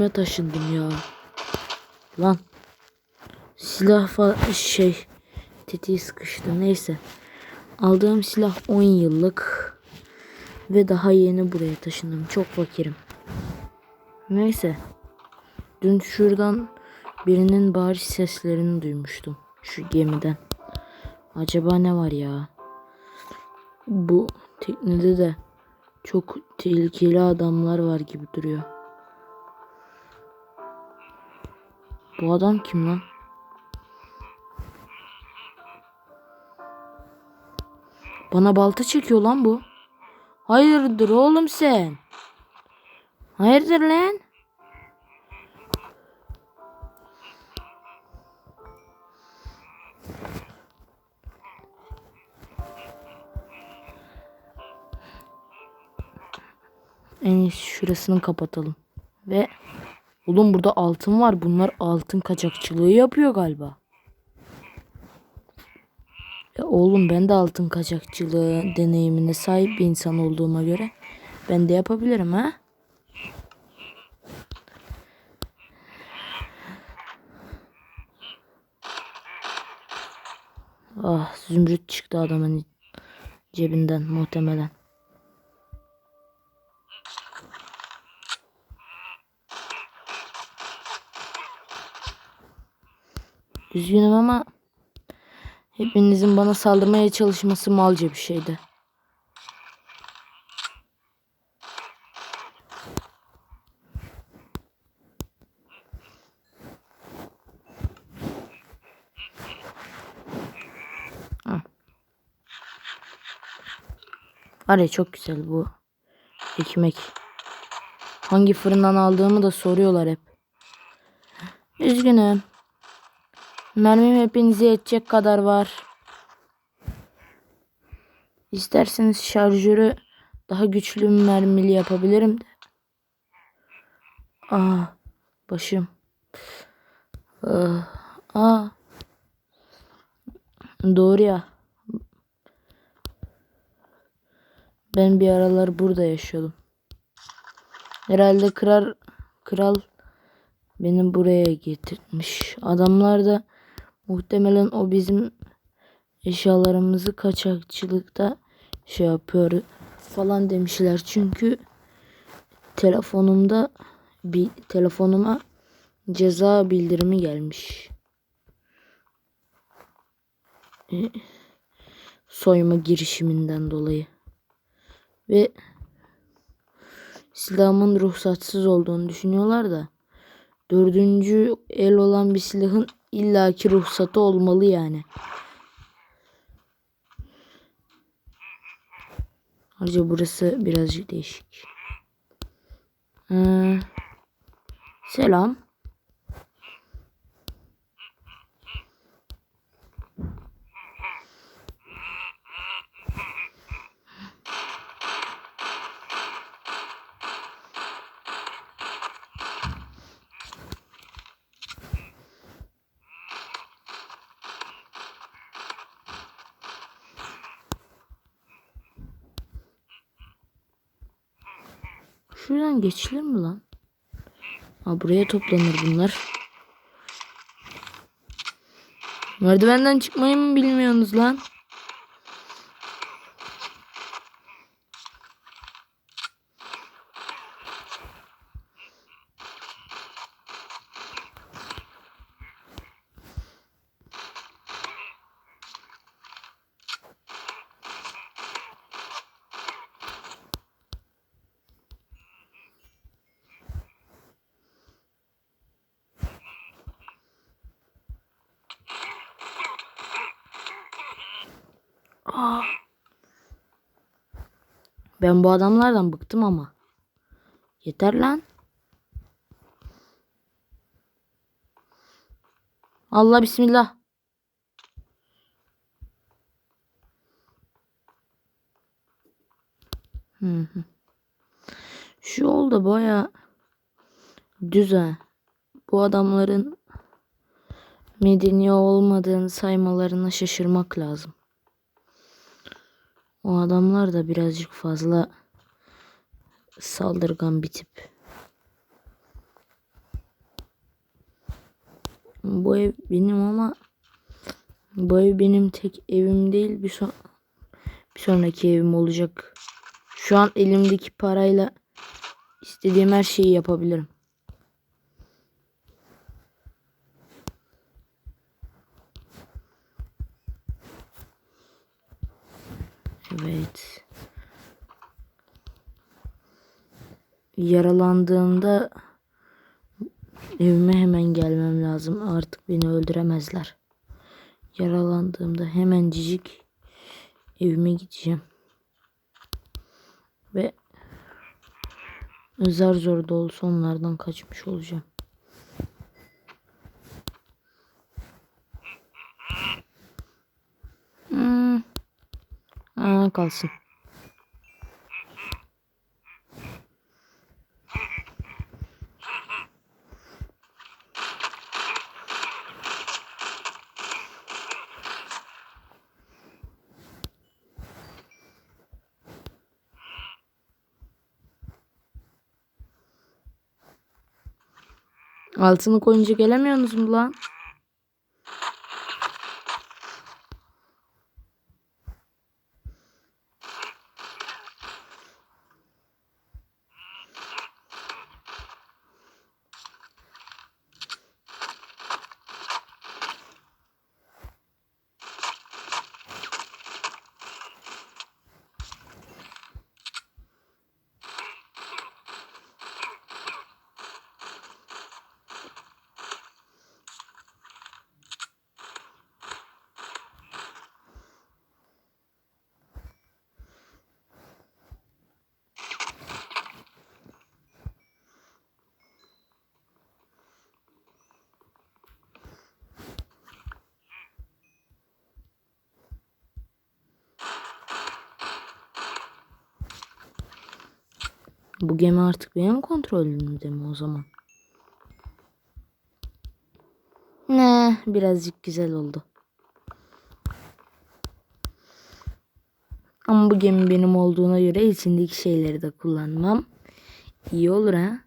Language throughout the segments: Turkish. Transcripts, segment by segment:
evime taşındım ya. Lan. Silah fa- şey tetiği sıkıştı neyse. Aldığım silah 10 yıllık ve daha yeni buraya taşındım. Çok fakirim. Neyse. Dün şuradan birinin bağırış seslerini duymuştum. Şu gemiden. Acaba ne var ya? Bu teknede de çok tehlikeli adamlar var gibi duruyor. Bu adam kim lan? Bana balta çekiyor lan bu. Hayırdır oğlum sen? Hayırdır lan? En iyisi şurasını kapatalım. Ve oğlum burada altın var. Bunlar altın kaçakçılığı yapıyor galiba. Ya oğlum ben de altın kaçakçılığı deneyimine sahip bir insan olduğuma göre ben de yapabilirim ha. Ah zümrüt çıktı adamın cebinden muhtemelen. Üzgünüm ama hepinizin bana saldırmaya çalışması malca bir şeydi. Hı. Var çok güzel bu ekmek. Hangi fırından aldığımı da soruyorlar hep. Üzgünüm. Mermim hepinize yetecek kadar var. İsterseniz şarjörü daha güçlü mermili yapabilirim de. Aa, başım. Aa. Doğru ya. Ben bir aralar burada yaşıyordum. Herhalde kral kral beni buraya getirmiş. Adamlar da muhtemelen o bizim eşyalarımızı kaçakçılıkta şey yapıyor falan demişler. Çünkü telefonumda bir telefonuma ceza bildirimi gelmiş. E, soyma girişiminden dolayı. Ve silahımın ruhsatsız olduğunu düşünüyorlar da dördüncü el olan bir silahın illaki ruhsatı olmalı yani. Ayrıca burası birazcık değişik. Ee, selam. Şuradan geçilir mi lan? Ha buraya toplanır bunlar. Merdivenden çıkmayı mı bilmiyorsunuz lan? Ben bu adamlardan bıktım ama. Yeter lan. Allah bismillah. Şu yol da baya düz ha. Bu adamların medeni olmadığını saymalarına şaşırmak lazım. O adamlar da birazcık fazla saldırgan bir tip. Bu ev benim ama bu ev benim tek evim değil bir, son, bir sonraki evim olacak. Şu an elimdeki parayla istediğim her şeyi yapabilirim. Evet. Yaralandığımda evime hemen gelmem lazım. Artık beni öldüremezler. Yaralandığımda hemen cicik evime gideceğim. Ve zar zor da olsa onlardan kaçmış olacağım. Hmm. Aa, kalsın. Altını koyunca gelemiyorsunuz mu lan? Bu gemi artık benim kontrolümde mi o zaman? Ne, birazcık güzel oldu. Ama bu gemi benim olduğuna göre içindeki şeyleri de kullanmam. İyi olur ha.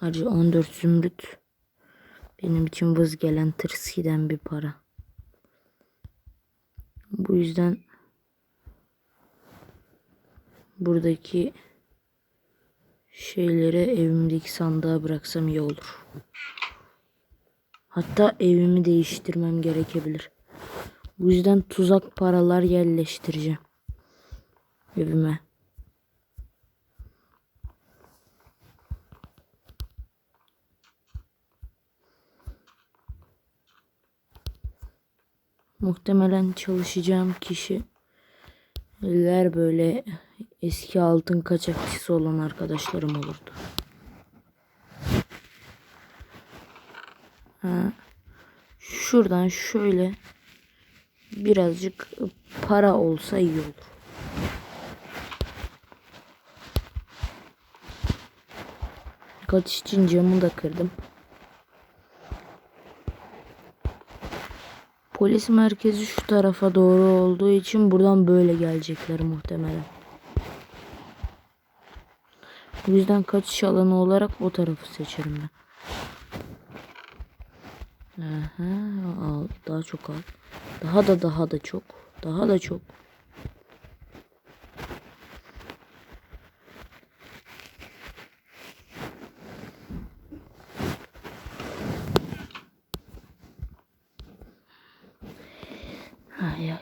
Ayrıca 14 zümrüt benim için vız gelen tırs giden bir para. Bu yüzden buradaki şeyleri evimdeki sandığa bıraksam iyi olur. Hatta evimi değiştirmem gerekebilir. Bu yüzden tuzak paralar yerleştireceğim. Evime. Muhtemelen çalışacağım kişiler böyle eski altın kaçakçısı olan arkadaşlarım olurdu. Ha. Şuradan şöyle birazcık para olsa iyi olur. Kaç için camı da kırdım. Polis merkezi şu tarafa doğru olduğu için buradan böyle gelecekler muhtemelen. Bu yüzden kaçış alanı olarak o tarafı seçerim ben. Aha, al, daha çok al. Daha da daha da çok. Daha da çok. Ay ay.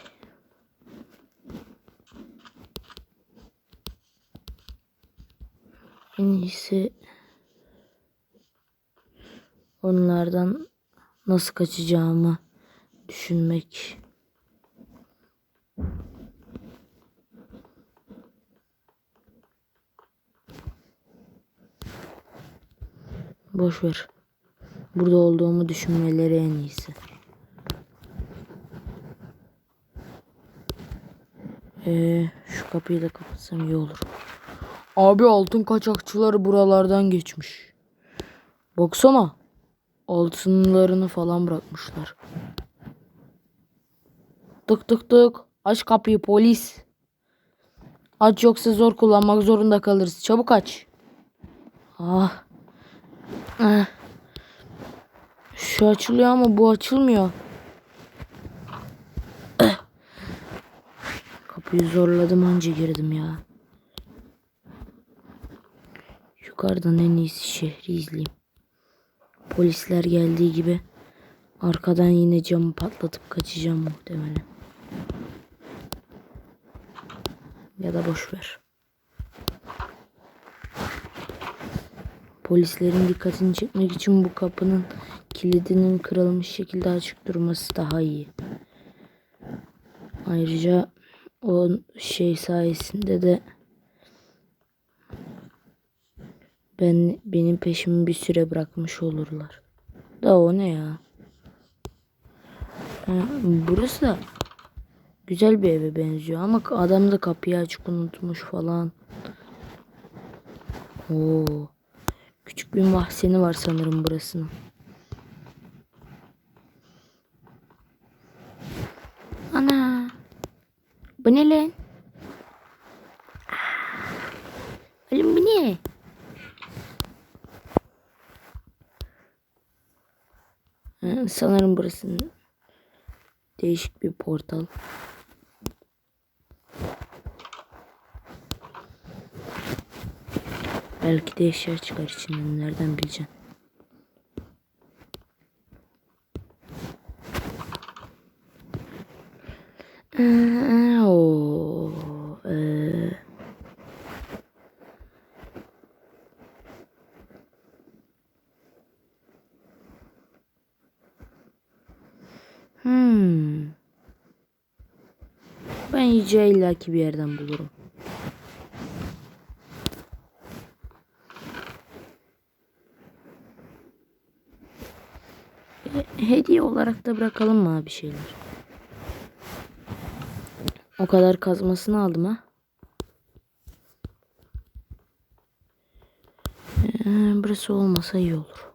En iyisi onlardan nasıl kaçacağımı düşünmek. Boş ver. Burada olduğumu düşünmeleri en iyisi. Ee, şu kapıyı da kapatsam iyi olur. Abi altın kaçakçıları buralardan geçmiş. Baksana. Altınlarını falan bırakmışlar. Tık tık tık. Aç kapıyı polis. Aç yoksa zor kullanmak zorunda kalırız. Çabuk aç. Ah. Ah. Şu açılıyor ama bu açılmıyor. Kapıyı zorladım anca girdim ya. Yukarıdan en iyisi şehri izleyeyim. Polisler geldiği gibi arkadan yine camı patlatıp kaçacağım muhtemelen. Ya da boş ver. Polislerin dikkatini çekmek için bu kapının kilidinin kırılmış şekilde açık durması daha iyi. Ayrıca o şey sayesinde de ben benim peşimi bir süre bırakmış olurlar. Da o ne ya? Burası da güzel bir eve benziyor ama adam da kapıyı açık unutmuş falan. Oo. Küçük bir mahzeni var sanırım burasının. Ana. Bu ne lan? Oğlum bu ne? Sanırım burası değişik bir portal. Belki de eşya çıkar içinden. Nereden bileceksin? Aa, Ben yiyeceği illaki bir yerden bulurum. E, Hediye olarak da bırakalım mı abi şeyler? O kadar kazmasını aldım ha. Ee, burası olmasa iyi olur.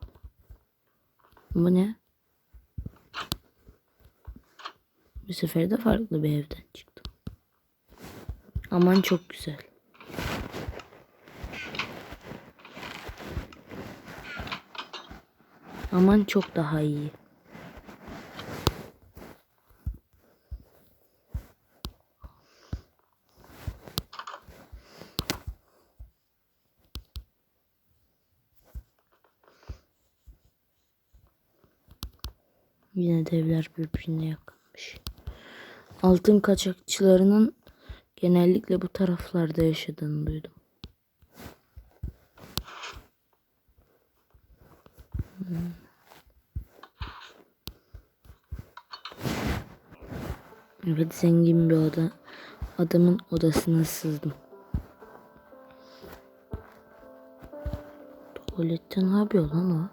Bu ne? Bu sefer de farklı bir evden çıktım. Aman çok güzel. Aman çok daha iyi. Yine de evler birbirine yakınmış. Altın kaçakçılarının genellikle bu taraflarda yaşadığını duydum. Hmm. Evet zengin bir oda. Adamın odasına sızdım. Tuvalette ne yapıyor lan o?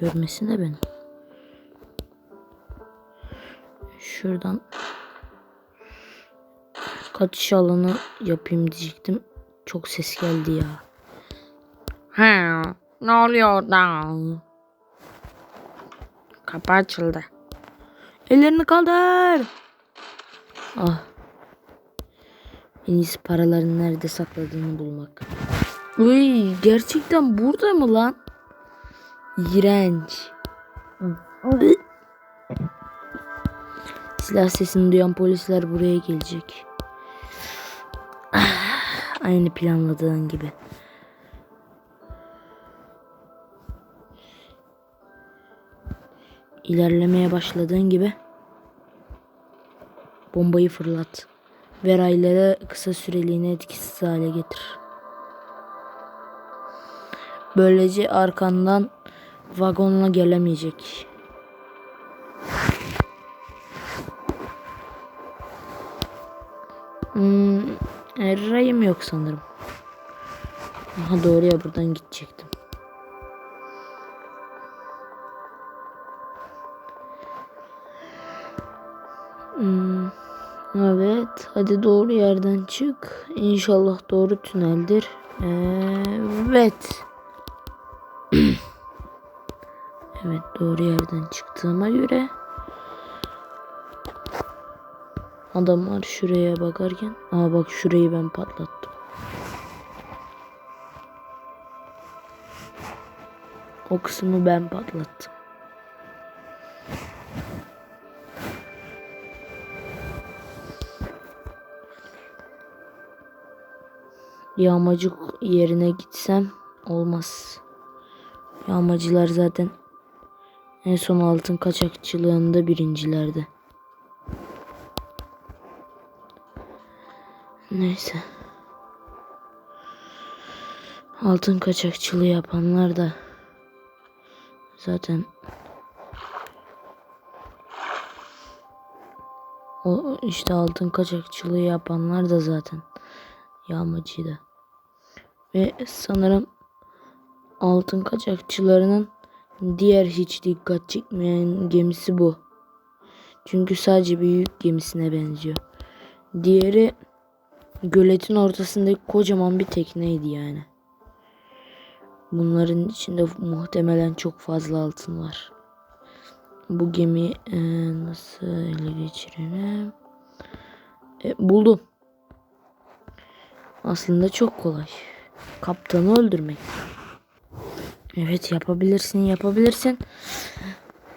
Görmesin de beni. Şuradan kaçış alanı yapayım diyecektim. Çok ses geldi ya. Ha, ne oluyor orada? Kapı açıldı. Ellerini kaldır. Ah. En iyisi paraların nerede sakladığını bulmak. Uy, gerçekten burada mı lan? İğrenç. Silah sesini duyan polisler buraya gelecek. Aynı planladığın gibi. İlerlemeye başladığın gibi bombayı fırlat ve rayları kısa süreliğine etkisiz hale getir. Böylece arkandan vagonla gelemeyecek. Hmm, rayım yok sanırım. Aha doğru ya buradan gidecektim. Hmm, evet hadi doğru yerden çık. İnşallah doğru tüneldir. Evet. Evet doğru yerden çıktığıma göre Adamlar şuraya bakarken. Aa bak şurayı ben patlattım. O kısmı ben patlattım. Yağmacık yerine gitsem olmaz. Yağmacılar zaten en son altın kaçakçılığında birincilerde. Neyse. Altın kaçakçılığı yapanlar da zaten o işte altın kaçakçılığı yapanlar da zaten yağmacıydı. Ve sanırım altın kaçakçılarının diğer hiç dikkat çekmeyen gemisi bu. Çünkü sadece bir yük gemisine benziyor. Diğeri göletin ortasındaki kocaman bir tekneydi yani. Bunların içinde muhtemelen çok fazla altın var. Bu gemi e, nasıl ele geçirelim? E, buldum. Aslında çok kolay. Kaptanı öldürmek. Evet yapabilirsin yapabilirsin.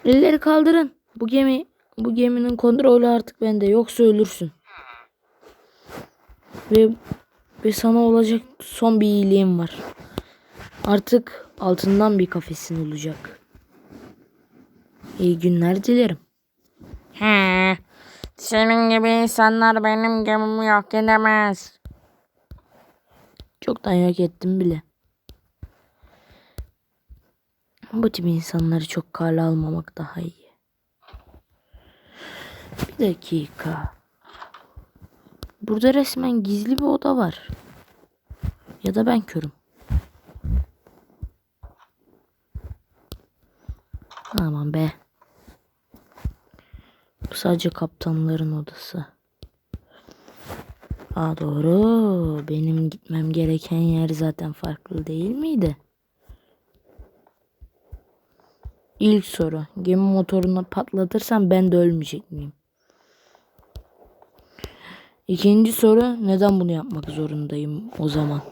Elleri kaldırın. Bu gemi bu geminin kontrolü artık bende yoksa ölürsün. Ve ve sana olacak son bir iyiliğim var. Artık altından bir kafesin olacak. İyi günler dilerim. He. Senin gibi insanlar benim gemimi yok edemez. Çoktan yok ettim bile. Bu tip insanları çok kale almamak daha iyi. Bir dakika. Burada resmen gizli bir oda var. Ya da ben körüm. Aman be. Bu sadece kaptanların odası. Aa doğru. Benim gitmem gereken yer zaten farklı değil miydi? İlk soru. Gemi motorunu patlatırsam ben de ölmeyecek miyim? İkinci soru. Neden bunu yapmak zorundayım o zaman?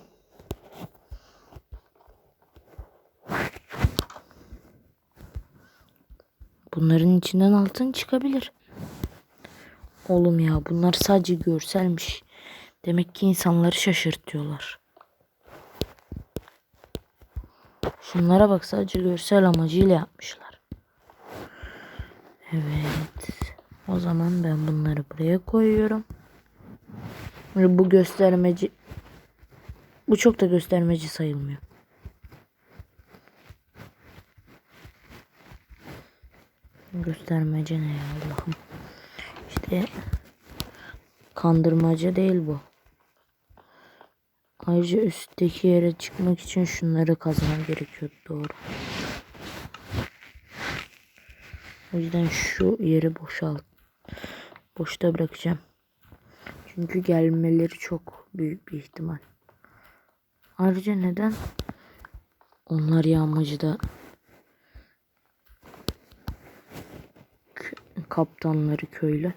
Bunların içinden altın çıkabilir. Oğlum ya bunlar sadece görselmiş. Demek ki insanları şaşırtıyorlar. Şunlara bak sadece görsel amacıyla yapmışlar. Evet. O zaman ben bunları buraya koyuyorum. Bu göstermeci bu çok da göstermeci sayılmıyor. Göstermece ne ya Allah'ım. İşte kandırmaca değil bu. Ayrıca üstteki yere çıkmak için şunları kazmam gerekiyor doğru. O yüzden şu yeri boşalt. Boşta bırakacağım. Çünkü gelmeleri çok büyük bir ihtimal. Ayrıca neden onlar yağmacıda kaptanları köylü?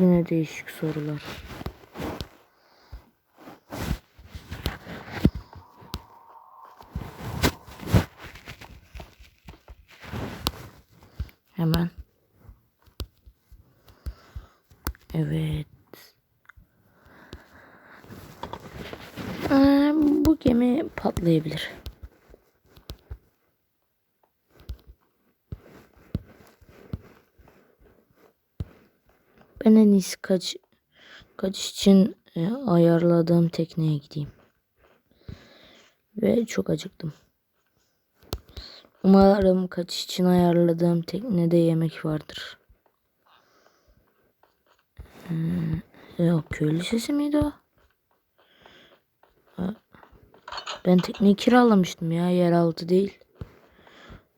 Yine değişik sorular. Hemen. Evet. Ee, bu gemi patlayabilir. Ben en iyisi kaç kaç için e, ayarladığım tekneye gideyim. Ve çok acıktım. Umarım kaç için ayarladığım teknede yemek vardır. Hmm, yok köylü sesi miydi o? Ha, Ben tekneyi kiralamıştım ya yeraltı değil.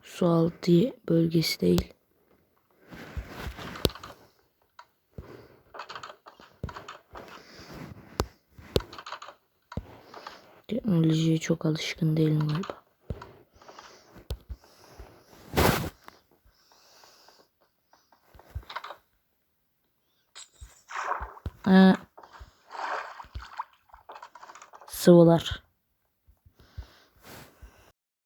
Su altı bölgesi değil. Teknolojiye çok alışkın değilim galiba. Ee, sıvılar.